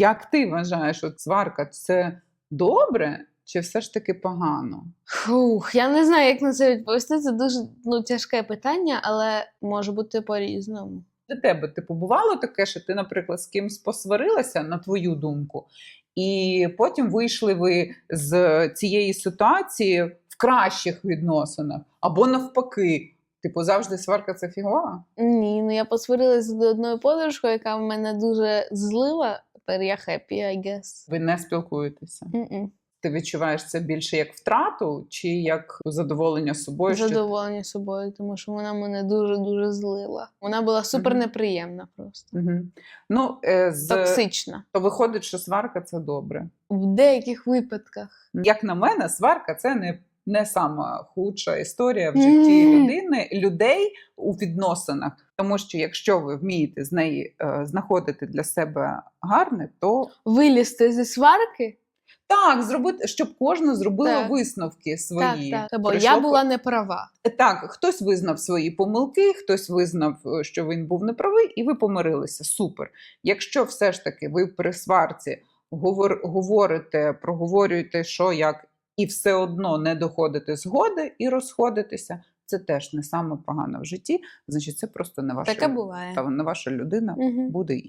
Як ти вважаєш, от сварка це добре чи все ж таки погано? Фух, я не знаю, як на це відповісти. Це дуже ну, тяжке питання, але може бути по-різному. Для тебе типу бувало таке, що ти, наприклад, з кимсь посварилася, на твою думку, і потім вийшли ви з цієї ситуації в кращих відносинах, або навпаки. Типу, завжди сварка це фігова? Ні, ну я посварилася з одною подружкою, яка в мене дуже злила. Тепер я хеппі, I guess. Ви не спілкуєтеся. М-м. Ти відчуваєш це більше як втрату, чи як задоволення собою? що Задоволення собою, тому що вона мене дуже-дуже злила. Вона була супер неприємна просто. Угу. Ну, е, з... Токсична. то виходить, що сварка це добре. В деяких випадках. Як на мене, сварка це не, не сама худша історія в житті Мгм. людини, людей у відносинах. Тому що якщо ви вмієте з неї е, знаходити для себе гарне, то Вилізти зі сварки. так, зробити, щоб кожна зробила Так. висновки свої. Так, так. Бо я була не права. Так, хтось визнав свої помилки, хтось визнав, е, що він був неправий, і ви помирилися. Супер. Якщо все ж таки ви при сварці говор, говорите, проговорюєте, що як, і все одно не доходити згоди і розходитися. це теж не саме погано в житті. Значить, це просто не ваша, Таке буває. та, не ваша людина угу. буде і.